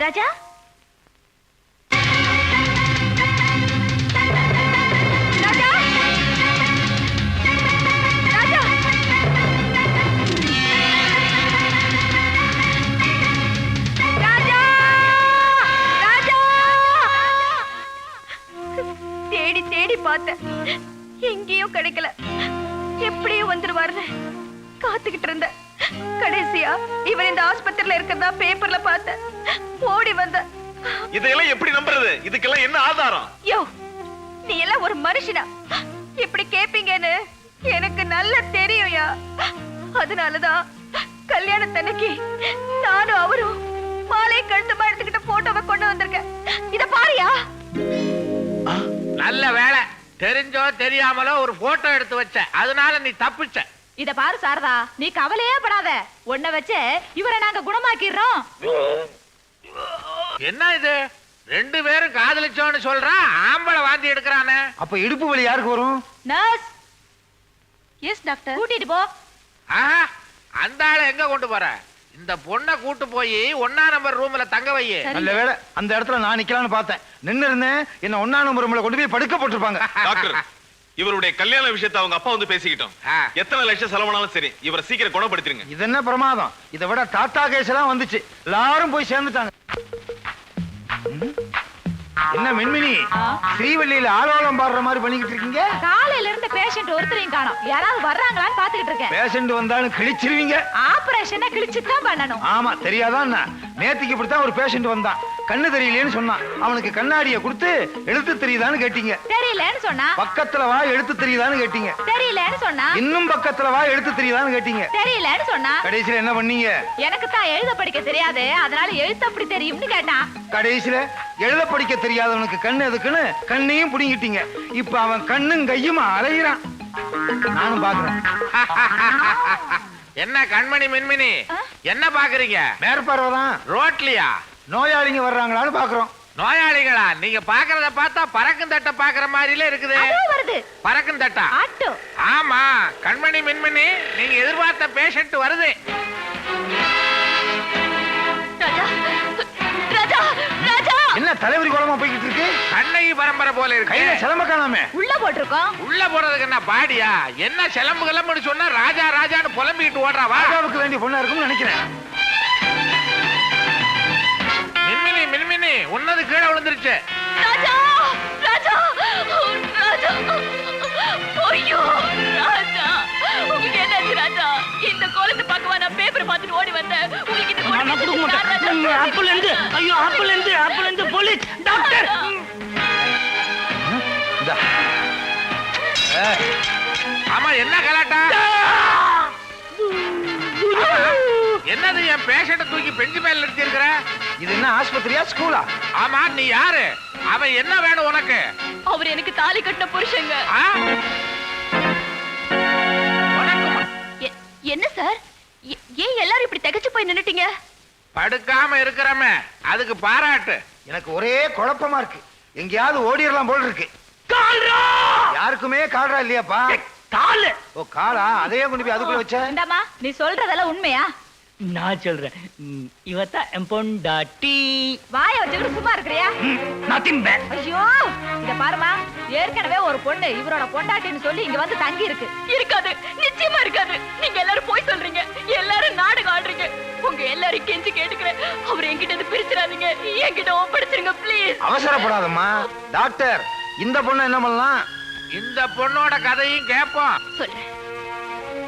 ராஜா தேடி பார்த்தேன். எங்கேயும் கிடைக்கல. எப்படியும் வந்துருவாருன்னு காத்துக்கிட்டு இருந்தேன். கடைசியா இவர் இந்த ஆஸ்பத்திரியில இருக்கிறதா பேப்பர்ல பார்த்தேன். ஓடி வந்தேன். இதையெல்லாம் எப்படி நம்புறது? இதுக்கெல்லாம் என்ன ஆதாரம்? யோ நீ எல்லாம் ஒரு மனுஷனா? இப்படி கேப்பீங்கன்னு எனக்கு நல்லா தெரியும்யா அதனாலதான் கல்யாணத்தன்னைக்கு நானும் அவரும் மாலை கழுத்துமா எடுத்துக்கிட்ட போட்டோவை கொண்டு வந்திருக்கேன். இத பாரியா நல்ல வேலை. தெரிஞ்சோ தெரியாமலோ ஒரு போட்டோ எடுத்து வச்ச. அதனால நீ தப்பிச்ச. இத பாரு சாரதா நீ கவலையே படாத. உன்னை வச்சு இவரை நாங்க குணமாக்கிடுறோம். என்ன இது? ரெண்டு பேரும் காதலிச்சோன்னு சொல்றான் ஆம்பளை வாந்தி எடுக்கிறானே. அப்ப இடுப்பு வலி யாருக்கு வரும்? நர்ஸ் எஸ் டாக்டர் கூட்டிட்டு போ. ஆஹா அந்த ஆளை எங்க கொண்டு போற? இந்த பொண்ணை கூட்டு போய் ஒன்னா நம்பர் ரூம்ல தங்க வை. நல்ல வேளை அந்த இடத்துல நான் நிக்கலாம்னு பார்த்தேன். நின்னு இருந்தேன் என்ன ஒன்னா நம்பர் ரூம்ல கொண்டு போய் படுக்க போட்டிருப்பாங்க. டாக்டர் இவருடைய கல்யாண விஷயத்தை அவங்க அப்பா வந்து பேசிக்கிட்டோம். எத்தனை லட்சம் செலவானாலும் சரி இவரை சீக்கிரம் குணப்படுத்திருங்க. இது என்ன பிரமாதம்? இதை விட டாடா கேஸ் எல்லாம் வந்துச்சு. எல்லாரும் போய் சேர்ந்துட்டாங்க? என்ன மின்மினி? ஸ்ரீவல்லியில ஆலோலம் பாடுற மாதிரி பண்ணிக்கிட்டு இருக்கீங்க? காலையில இருந்து பேஷண்ட் ஒருத்தரையும் காணோம். யாராவது வர்றாங்களான்னு பாத்துக்கிட்டு இருக்கேன். பேஷண்ட் வந்தாலும் கிழிச்சிருவீங்க. ஆபரேஷனை கிழிச்சு தான் பண்ணணும். ஆமா தெரியாதான்? நேத்திக்கு இப்படித்தான் ஒரு பேஷண்ட் வந்தான். கண்ணு தெரியலையேன்னு சொன்னான். அவனுக்கு கண்ணாடியை கொடுத்து எழுத்து தெரியுதான்னு கேட்டீங்க. தெரியலன்னு சொன்னா? பக்கத்துல வா எழுத்து தெரியுதான்னு கேட்டீங்க. தெரியலன்னு சொன்னா? இன்னும் பக்கத்துல வா எழுத்து தெரியுதான்னு கேட்டீங்க. தெரியலன்னு சொன்னா? கடைசியில என்ன பண்ணீங்க? எனக்கு தான் எழுத படிக்க தெரியாது. அதனால எழுத்து அப்படி தெரியும்னு கேட்டான். கடைசியில எழுத படிக்க தெரியாதவனுக்கு கண்ணு எதுக்குன்னு கண்ணையும் புடிங்கிட்டீங்க. இப்ப அவன் கண்ணும் கையுமா அலையிறான். நானும் பாக்குறேன். என்ன கண்மணி மின்மினி? என்ன பாக்குறீங்க? மேற்பார்வைதான் ரோட்லயா? நோயாளிங்க வர்றாங்களான்னு பாக்குறோம். நோயாளிகளா? நீங்க பாக்குறத பார்த்தா பறக்கும் தட்டை பாக்குற மாதிரில இருக்குது. அதோ வருது. பறக்கும் தட்டா? ஆட்டோ. ஆமா. கண்மணி மின்மினி நீங்க எதிர்பார்த்த பேஷண்ட் வருது. ராஜா ராஜா ராஜா! என்ன தலைவரி குளமா போய்கிட்டு இருக்கு? கண்ணகி பரம்பரை போல கையில இருக்கு சிலம்ப காணாமே. உள்ள போட்டிருக்கோம். உள்ள போறதுக்கு என்ன பாடியா? என்ன சிலம்பு கிளம்புன்னு சொன்னா ராஜா ராஜான்னு புலம்பிக்கிட்டு ஓடுறா ராஜாவுக்கு வேண்டிய பொண்ணா இருக்கும்னு நினைக்கிறேன். மின்மினி உன்னது கீழே விழுந்துருச்சு. ராஜா ராஜா ராஜா ஐயோ ராஜா உங்களுக்கு என்னாச்சு ராஜா? இந்த கோலத்தை பார்க்கவா நான் பேப்பர் பார்த்துட்டு ஓடி வந்தேன். உங்களுக்கு இந்த நான் கொடுக்க மாட்டேன். ஆப்பிள் இருந்து ஐயோ ஆப்பிள் இருந்து ஆப்பிள் இருந்து போலீஸ் டாக்டர். ஆமா என்ன கலாட்டா? என்னது என் பேஷண்ட தூக்கி பெஞ்சு மேல நிறுத்தி இருக்கிற? இது என்ன ஆஸ்பத்திரியா ஸ்கூலா? ஆமா நீ யாரு? அவன் என்ன வேணும் உனக்கு? அவர் எனக்கு தாலி கட்டின புருஷங்க. ஆ? உனக்குமா? எ- என்ன சார்? ஏன் எல்லாரும் இப்படி திகைச்சு போய் நின்னுட்டீங்க? படுக்காம இருக்கிறமே அதுக்கு பாராட்டு. எனக்கு ஒரே குழப்பமா இருக்கு. எங்கேயாவது ஓடிடலாம் போல இருக்கு. கால்ரா! யாருக்குமே கால்ரா இல்லையாப்பா? காலு! ஓ காலா? அதையே கொண்டு போய் அதுக்குள்ள வச்ச? இந்தாமா நீ சொல்றதெல்லாம் உண்மையா? நான் சொல்றேன். ம், இவத்தான் என் பொண்டாட்டி வாய வச்சுக்கிட்டு சும்மா இருக்கிறியா? நான் திம்பேன் ஐயோ இத பாருமா ஏற்கனவே ஒரு பொண்ணு இவரோட பொண்டாட்டின்னு சொல்லி இங்க வந்து தங்கி இருக்கு இருக்காது நிச்சயமா இருக்காது. நீங்க எல்லாரும் போய் சொல்றீங்க. எல்லாரும் நாடகம் ஆடுறீங்க. உங்க எல்லாரும் கெஞ்சி கேட்டுக்கிறேன். அவர் என்கிட்ட இருந்து பிரிச்சிடாதீங்க. என்கிட்ட ஒப்படைச்சிருங்க ப்ளீஸ் அவசரப்படாதம்மா. டாக்டர் இந்த பொண்ணு என்ன பண்ணலாம்? இந்த பொண்ணோட கதையும் கேட்போம் சொல்றேன்.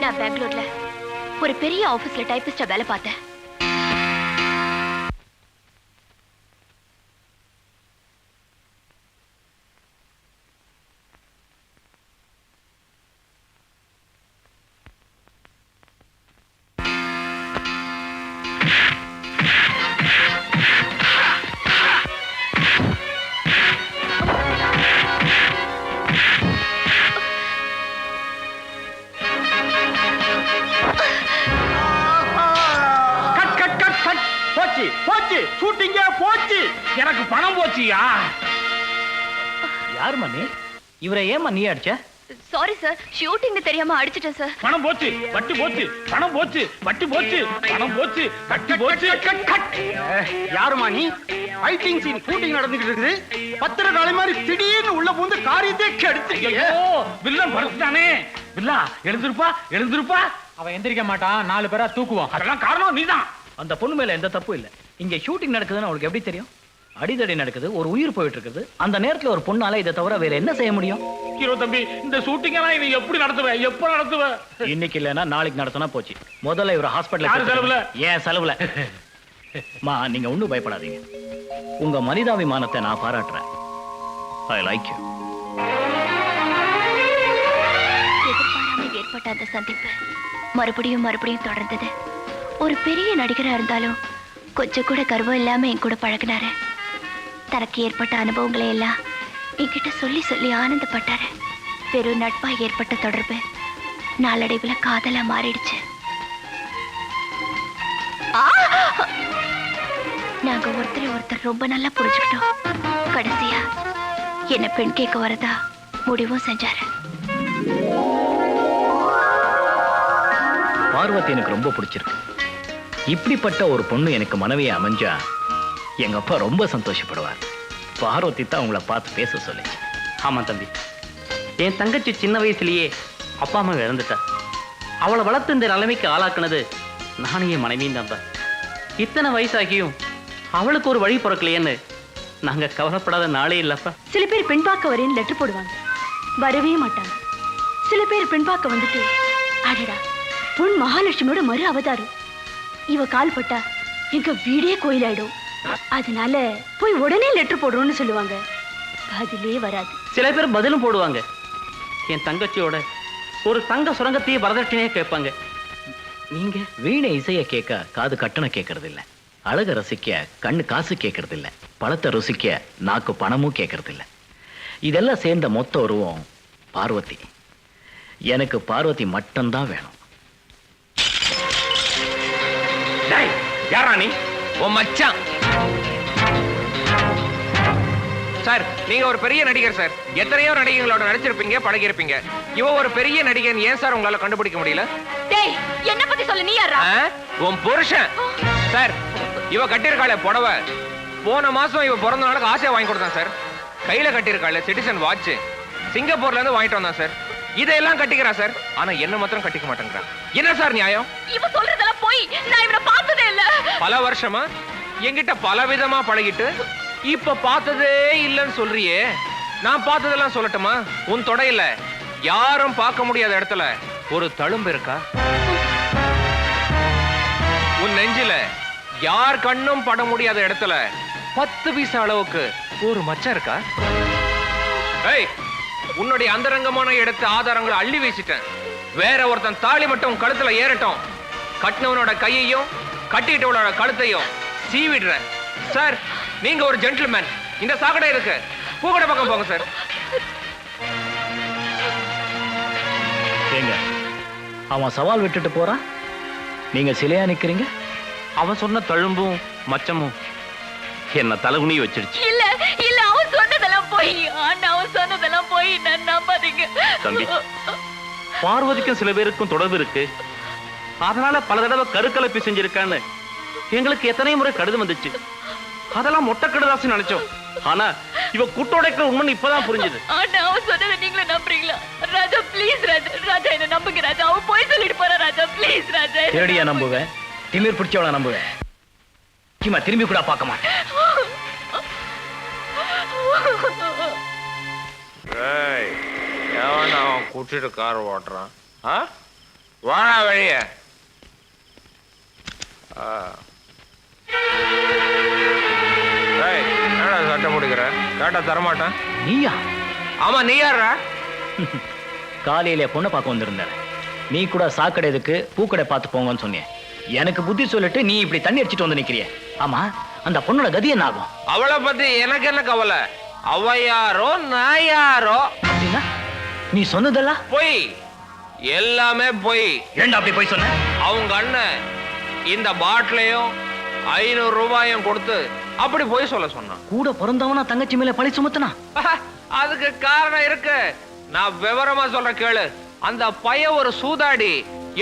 நான் பெங்களூர்ல ஒரு பெரிய ஆபீஸ்ல டைபிஸ்டா வேலை பார்த்தேன். ஷூட்டிங்கே போச்சு. எனக்கு பணம் போச்சியா? யாருமா நீ இவரை ஏமா நீ அடிச்ச? சாரி சார் ஷூட்டிங்னு தெரியாம அடிச்சிட்டேன் சார் பணம் போச்சு. வட்டி போச்சு. பணம் போச்சு. வட்டி போச்சு. பணம் போச்சு. வட்டி போச்சு. யாருமா நீ ஃபைட்டிங் சீன் ஷூட்டிங் நடந்துகிட்டு இருக்குது. பத்திர காலை மாதிரி திடீர்னு உள்ள பூந்து காரியத்தை கெடுத்து வில்லன் படுத்துட்டானே. வில்லா எழுந்திருப்பா எழுந்திருப்பா. அவன் எந்திரிக்க மாட்டான். நாலு பேரா தூக்குவான். அதெல்லாம் காரணம் நீதான். அந்த பொண்ணு மேல எந்த தப்பும் இல்லை. இங்க ஷூட்டிங் நடக்குதுன்னு அவளுக்கு எப்படி தெரியும்? அடிதடி நடக்குது ஒரு உயிர் போயிட்டு இருக்குது அந்த நேரத்துல ஒரு பொண்ணால இதை தவிர வேற என்ன செய்ய முடியும்? ஹீரோ தம்பி இந்த ஷூட்டிங் எல்லாம் நீ எப்படி நடத்துவ? எப்ப நடத்துவ? இன்னைக்கு இல்லைன்னா நாளைக்கு நடத்தினா போச்சு. முதல்ல இவர ஹாஸ்பிட்டல் செலவுல? ஏன் செலவுல. மா நீங்க ஒண்ணும் பயப்படாதீங்க. உங்க மனிதாபிமானத்தை நான் பாராட்டுறேன். ஐ லைக் யூ எதிர்பாராமல் ஏற்பட்ட அந்த சந்திப்பு மறுபடியும் மறுபடியும் தொடர்ந்தது. ஒரு பெரிய நடிகரா இருந்தாலும் கொஞ்சம் கூட கர்வம் இல்லாம என் கூட பழகினாரு. தனக்கு ஏற்பட்ட அனுபவங்களை எல்லாம் என்கிட்ட சொல்லி சொல்லி ஆனந்தப்பட்டாரு. வெறும் நட்பா ஏற்பட்ட தொடர்பு நாளடைவுல காதலா மாறிடுச்சு. நாங்க ஒருத்தர் ஒருத்தர் ரொம்ப நல்லா புரிஞ்சுக்கிட்டோம். கடைசியா என்ன பெண் கேட்க வரதா முடிவும் செஞ்சாரு. பார்வதி எனக்கு ரொம்ப பிடிச்சிருக்கு. இப்படிப்பட்ட ஒரு பொண்ணு எனக்கு மனைவியை அமைஞ்சா எங்க அப்பா ரொம்ப சந்தோஷப்படுவார். பார்வதி தான் உங்களை பார்த்து பேச சொல்லுச்சு. ஆமா தம்பி. என் தங்கச்சி சின்ன வயசுலயே அப்பா அம்மா இறந்துட்டா. அவளை வளர்த்து இந்த நிலைமைக்கு ஆளாக்குனது நானும் என் மனைவியும் தான் இத்தனை வயசாகியும் அவளுக்கு ஒரு வழி பிறக்கலையேன்னு நாங்க கவலைப்படாத நாளே இல்லப்பா சில பேர் பெண் பார்க்க வரேன்னு லெட்டர் போடுவாங்க. வரவே மாட்டாங்க. சில பேர் பெண் பார்க்க வந்துட்டு அடடா பொன் மகாலட்சுமியோட மறு அவதாரம். இவ கால் பட்டா எங்க வீடே கோயிலாயிடும். அதனால போய் உடனே லெட்டர் போடுறோம்னு சொல்லுவாங்க. பதிலே வராது. சில பேர் பதிலும் போடுவாங்க. என் தங்கச்சியோட ஒரு தங்க சுரங்கத்தையே வரதட்சணையே கேட்பாங்க. நீங்க வீணை இசைய கேட்க காது கட்டணம் கேட்கறது இல்ல அழக ரசிக்க கண்ணு காசு கேட்கறது இல்ல பழத்தை ருசிக்க நாக்கு பணமும் கேட்கறது இல்ல இதெல்லாம் சேர்ந்த மொத்த உருவம் பார்வதி. எனக்கு பார்வதி மட்டும்தான் வேணும். யாரா நீ? உன் மச்சான். சார் நீங்க ஒரு பெரிய நடிகர் சார். எத்தனையோ நடிகைகளோட நடிச்சிருப்பீங்க பழகிருப்பீங்க இவ ஒரு பெரிய நடிகன் ஏன் சார் உங்களால கண்டுபிடிக்க முடியல? டேய் என்ன பத்தி சொல்ல நீ யாரா? உன் புருஷன். சார் இவ கட்டியிருக்காளே புடவை. போன மாசம் இவ பிறந்த நாளுக்கு ஆசையா வாங்கி கொடுத்தான் சார். கையில கட்டியிருக்காள் சிட்டிசன் வாட்ச் சிங்கப்பூர்ல இருந்து வாங்கிட்டு வந்தான் சார். இதையெல்லாம் கட்டிக்கிறா சார் ஆனா என்ன மாத்திரம் கட்டிக்க மாட்டேங்கிறா. என்ன சார் நியாயம்? இவ சொல்றதெல்லாம் போய் நான் இவனை பார்த்ததே இல்ல. பல வருஷமா என்கிட்ட பல விதமா பழகிட்டு இப்ப பார்த்ததே இல்லைன்னு சொல்றியே. நான் பார்த்ததெல்லாம் சொல்லட்டுமா? உன் தொடையில யாரும் பார்க்க முடியாத இடத்துல ஒரு தழும்பு இருக்கா? உன் நெஞ்சில யார் கண்ணும் பட முடியாத இடத்துல பத்து பைசா அளவுக்கு ஒரு மச்சம் இருக்கா? ஏய் உன்னுடைய அந்தரங்கமான இடத்து ஆதாரங்களை அள்ளி வீசிட்டேன். வேற ஒருத்தன் தாலி மட்டும் கழுத்துல ஏறட்டும். கட்டினவனோட கையையும் கட்டிட்டவனோட கழுத்தையும் சீவிடுறேன். சார் நீங்க ஒரு ஜென்டில்மேன் இந்த சாக்கடை இருக்கு. பூக்கடை பக்கம் போங்க சார். ஏங்க அவன் சவால் விட்டுட்டு போறான்? நீங்க சிலையா நிக்கிறீங்க? அவன் சொன்ன தழும்பும் மச்சமும் என்ன தலகுனி வச்சிடுச்சு போய் நான் நம்பாதீங்க. தம்பி. பார்வதிக்கும் சில பேருக்கும் தொடர்பு இருக்கு. அதனால பல தடவை கருக்கலைப்பு செஞ்சிருக்கான்னு எங்களுக்கு எத்தனை முறை கடிதம் வந்துச்சு. அதெல்லாம் மொட்டை கடுதாசி நினைச்சோம். ஆனா இவ கூட்டோடைக்கிற உண்மை இப்பதான் புரிஞ்சுது. ஆனா அவன் சொன்னதை நீங்களும் நம்புறீங்களா? ராஜா ப்ளீஸ் ராஜா ராஜா என்ன நம்புங்க ராஜா. அவன் போய் சொல்லிட்டு போற ராஜா ப்ளீஸ் ராஜா. நம்புங்க. நம்புவேன் திமிர் பிடிச்சவள நம்புவேன் திரும்பி கூட பார்க்க மாட்டேன். எவன் அவன் கூட்டிட்டு கார் ஓட்டுறான்? ஆ? வாடா வெளிய. ஏய், என்னடா சட்டை பிடிக்கிற? கேட்டா தரமாட்டேன். நீயா? ஆமா நீ யாரா காலையில பொண்ணை பார்க்க வந்திருந்தாரு நீ கூட சாக்கடை எதுக்கு பூக்கடை பார்த்து போங்கன்னு சொன்னேன். எனக்கு புத்தி சொல்லிட்டு நீ இப்படி தண்ணி அடிச்சிட்டு வந்து நிக்கிறிய. ஆமா அந்த பொண்ணோட கதி என்ன ஆகும்? அவளை பத்தி எனக்கு என்ன கவலை? அவ யாரோ நான் யாரோ? அப்படின்னா நீ சொன்னதெல்லாம் பொய். எல்லாமே பொய். ஏண்டா அப்படி போய் சொன்ன? அவங்க அண்ணன் இந்த பாட்டிலையும் ஐநூறு ரூபாயும் கொடுத்து அப்படி போய் சொல்ல சொன்னான். கூட பிறந்தவனா தங்கச்சி மேல பழி சுமத்தனா? அதுக்கு காரணம் இருக்கு. நான் விவரமா சொல்ற கேளு. அந்த பையன் ஒரு சூதாடி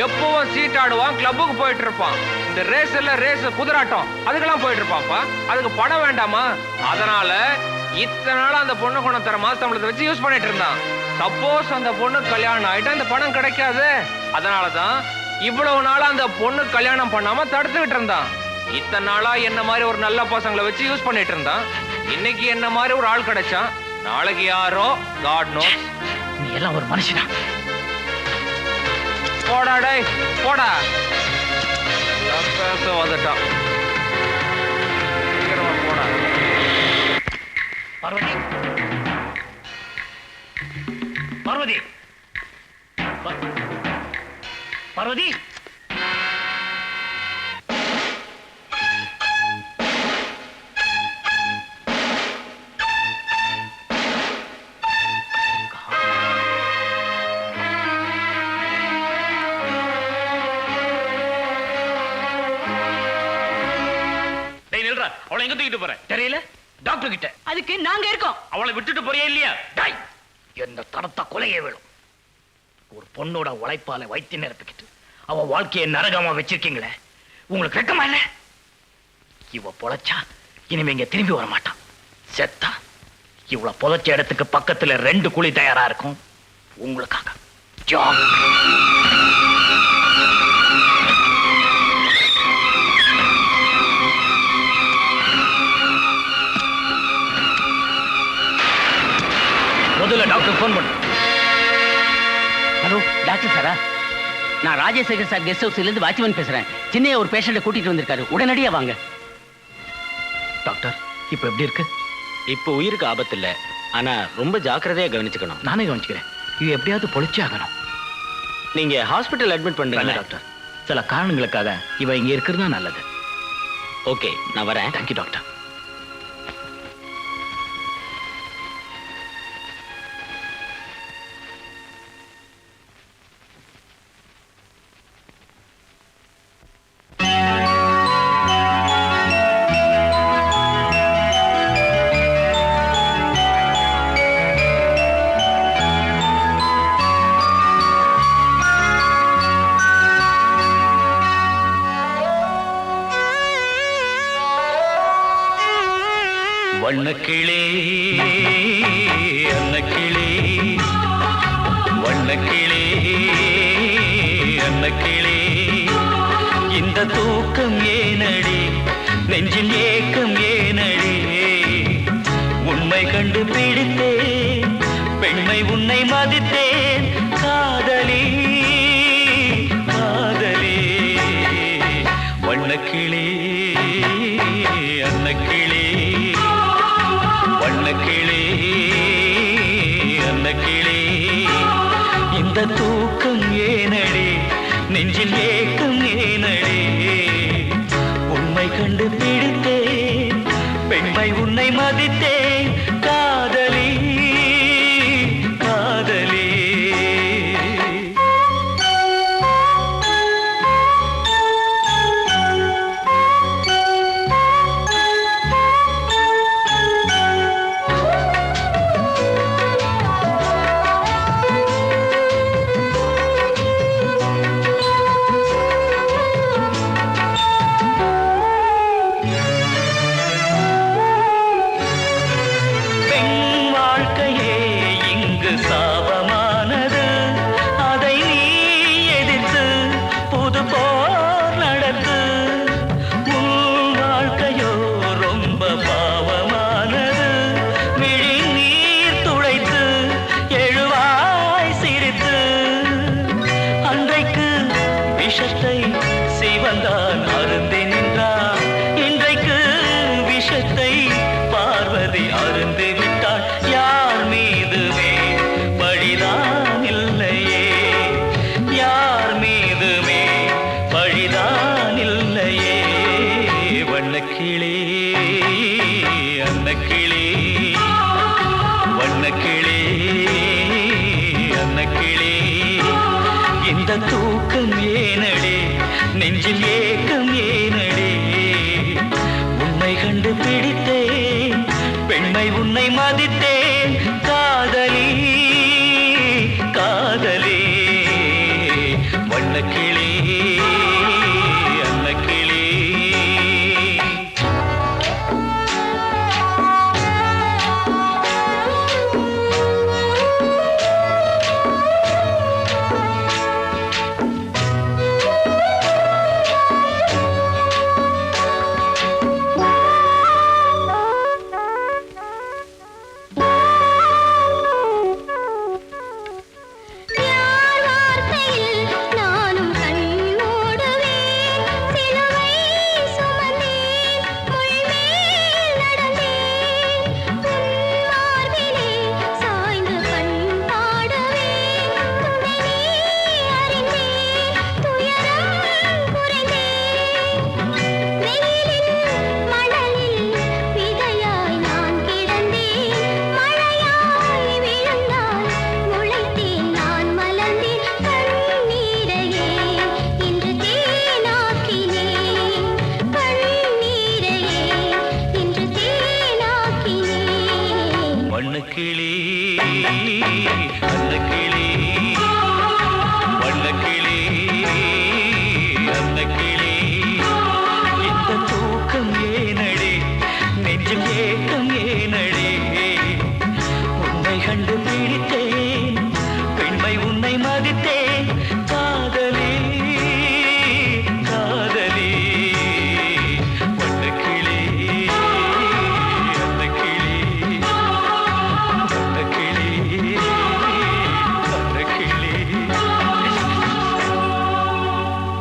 எப்பவும் சீட்டாடுவான் கிளப்புக்கு போயிட்டு இருப்பான். இந்த ரேஸ் எல்லாம் ரேஸ் குதிராட்டம் அதுக்கெல்லாம் போயிட்டு இருப்பான்ப்பா. அதுக்கு பணம் வேண்டாமா? அதனால இத்தனை நாள் அந்த பொண்ணு கொண்டு தர மாச சம்பளத்தை வச்சு யூஸ் பண்ணிட்டு இருந்தான். சப்போஸ் அந்த பொண்ணு கல்யாணம் ஆயிட்டா இந்த பணம் கிடைக்காது. அதனாலதான் இவ்வளவு நாளா அந்த பொண்ணு கல்யாணம் பண்ணாம தடுத்துக்கிட்டு இருந்தான். இத்தனை நாளா என்ன மாதிரி ஒரு நல்ல பசங்களை வச்சு யூஸ் பண்ணிட்டு இருந்தான். இன்னைக்கு என்ன மாதிரி ஒரு ஆள் கிடைச்சான்? நாளைக்கு யாரோ? காட் நோ நீ எல்லாம் ஒரு மனுஷனா? போடா டேய் போடா. பேச வந்துட்டான். போடா. பார்வதி. பார்வதி. பா- பார்வதி. அவளை எங்க தூக்கிட்டு போற? தெரியல. டாக்டர் கிட்ட. அதுக்கு நாங்க இருக்கோம். அவளை விட்டுட்டு போறியா இல்லையா? டாய் என்ன தரத்த கொலையே வேணும் ஒரு பொண்ணோட உழைப்பால வைத்திய நிரப்பிக்கிட்டு அவ வாழ்க்கையை நரகமா வச்சிருக்கீங்களே உங்களுக்கு வெக்கமா இல்ல? இவ பொழைச்சா இனிமே இங்க திரும்பி வர மாட்டான் செத்தா இவள புதைச்ச இடத்துக்கு பக்கத்துல ரெண்டு குழி தயாரா இருக்கும். உங்களுக்காக. ராஜசேகர் சார் கெஸ்ட் ஹவுஸ்ல இருந்து வாட்ச்மேன் பேசுறேன். சின்னைய ஒரு பேஷண்ட்டை கூட்டிட்டு வந்திருக்காரு. உடனடியா வாங்க. டாக்டர் இப்ப எப்படி இருக்கு? இப்போ உயிருக்கு ஆபத்து இல்ல. ஆனா ரொம்ப ஜாக்கிரதையா கவனிச்சுக்கணும். நானே கவனிச்சுக்கிறேன். இது எப்படியாவது பொழைச்சே ஆகணும். நீங்க ஹாஸ்பிட்டல் அட்மிட் நல்ல பண்ணுங்க டாக்டர். சில காரணங்களுக்காக இவ இங்க இருக்கிறது தான் நல்லது. ஓகே நான் வரேன். Thank you doctor. வண்ணக்கிளே அன்னக்கிளே. வண்ணக்கிளே அன்னக்கிளே. இந்த தூக்கம் ஏனடி நெஞ்சில் ஏக்கம் ஏனடி? உண்மை கண்டு பிடித்தே பெண்மை உன்னை மதித்தே இந்த தூக்கம் ஏனடி? நெஞ்சில் ஏ அன்னக்கிளே இந்த தூக்கம் ஏனடே? நெஞ்சில் ஏக்கம் ஏனடே? உன்னை கண்டு பிடித்தேன் பெண்மை உன்னை மதித்தேன்.